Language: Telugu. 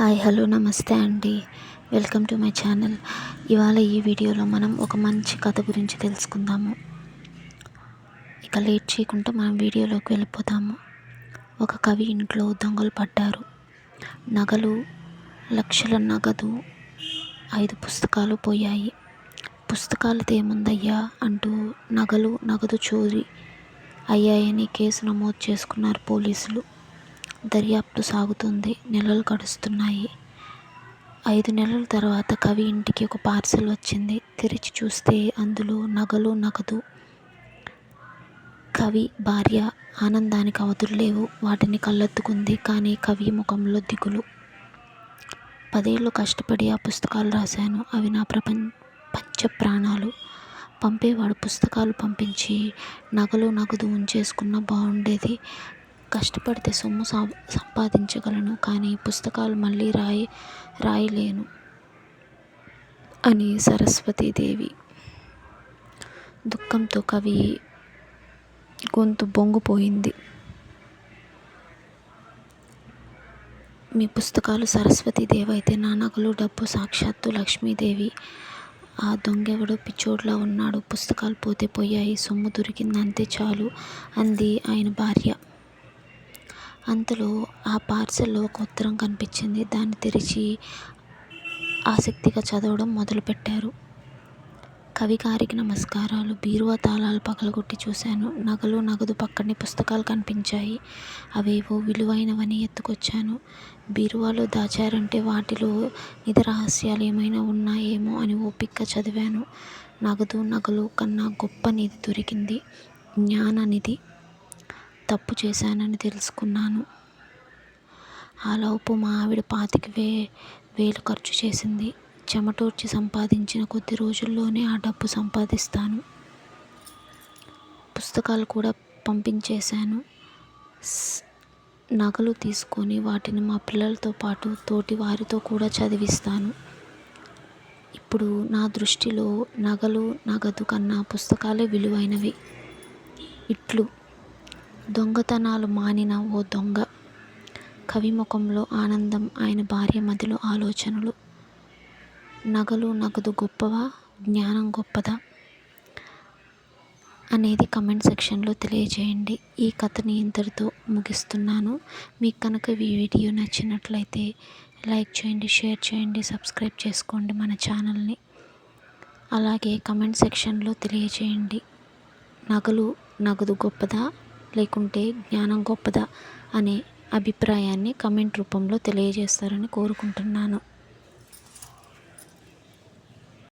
హాయ్ హలో నమస్తే అండి. Welcome to my channel. ఇవాళ ఈ వీడియోలో మనం ఒక మంచి కథ గురించి తెలుసుకుందాము. ఇక లేట్ చేయకుండా మనం వీడియోలోకి వెళ్ళిపోతాము ఒక కవి ఇంట్లో దొంగలు పడ్డారు. నగలు లక్షల నగదు ఐదు పుస్తకాలు పోయాయి. పుస్తకాలు ఏముందయ్యా అంటూ నగలు నగదు చోరీ అయ్యాయని కేసు నమోదు చేసుకున్నారు పోలీసులు. దర్యాప్తు సాగుతుంది. నెలలు గడుస్తున్నాయి. ఐదు నెలల తర్వాత కవి ఇంటికి ఒక పార్సెల్ వచ్చింది. తెరిచి చూస్తే అందులో నగలు నగదు. కవి భార్య ఆనందానికి అవధులు లేవు. వాటిని కళ్ళెత్తుకుంది కానీ కవి ముఖంలో దిగులు. పదేళ్ళు కష్టపడి ఆ పుస్తకాలు రాశాను. అవి నా ప్రపంచ పంచ ప్రాణాలు పంపేవాడు పుస్తకాలు పంపించి నగలు నగదు ఉంచేసుకున్న బాగుండేది కష్టపడితే సొమ్ము సం సంపాదించగలను కానీ పుస్తకాలు మళ్ళీ రాయి రాయలేను. అని సరస్వతీదేవి దుఃఖంతో కవి గొంతు బొంగుపోయింది. మీ పుస్తకాలు సరస్వతీదేవి అయితే నా నగలు డబ్బు సాక్షాత్తు లక్ష్మీదేవి. ఆ దొంగెవడో పిచ్చోడ్లా ఉన్నాడు. పుస్తకాలు పోతే పోయాయి. సొమ్ము దొరికింది అంతే చాలు అంది ఆయన భార్య. అంతలో ఆ పార్సెల్లో ఒక ఉత్తరం కనిపించింది. దాన్ని తెరిచి ఆసక్తిగా చదవడం మొదలుపెట్టారు. కవి గారికి నమస్కారాలు. బీరువా తాళాలు పగలగొట్టి చూశాను. నగలు నగదు పక్కనే పుస్తకాలు కనిపించాయి. అవేవో విలువైనవని ఎత్తుకొచ్చాను. బీరువాలో దాచారంటే వాటిలో నిధ రహస్యాలు ఏమైనా ఉన్నాయేమో అని ఓపిక్గా చదివాను. నగదు నగలు కన్నా గొప్ప నిధి దొరికింది. జ్ఞాన నిధి. తప్పు చేశానని తెలుసుకున్నాను. ఆలోపు మా ఆవిడ పాతిక వే వేలు ఖర్చు చేసింది. చెమటూర్చి సంపాదించిన కొద్ది రోజుల్లోనే ఆ డబ్బు సంపాదిస్తాను. పుస్తకాలు కూడా పంపించేశాను. నగలు తీసుకొని వాటిని మా పిల్లలతో పాటు తోటి వారితో కూడా చదివిస్తాను. ఇప్పుడు నా దృష్టిలో నగలు నగదు కన్నా పుస్తకాలే విలువైనవి. ఇట్లు. దొంగతనాలు మానిన ఓ దొంగ. కవి ముఖంలో ఆనందం ఆయన భార్య మదిలో ఆలోచనలు. నగలు నగదు గొప్పవా? జ్ఞానం గొప్పదా? అనేది కమెంట్ సెక్షన్లో తెలియజేయండి. ఈ కథని ఇంతటితో ముగిస్తున్నాను. మీకు కనుక ఈ వీడియో నచ్చినట్లయితే లైక్ చేయండి షేర్ చేయండి సబ్స్క్రైబ్ చేసుకోండి మన ఛానల్ని. అలాగే కమెంట్ సెక్షన్లో తెలియజేయండి. నగలు నగదు గొప్పదా? లేకుంటే జ్ఞానం గొప్పదా? అనే అభిప్రాయాన్ని కమెంట్ రూపంలో తెలియజేస్తారని కోరుకుంటున్నాను.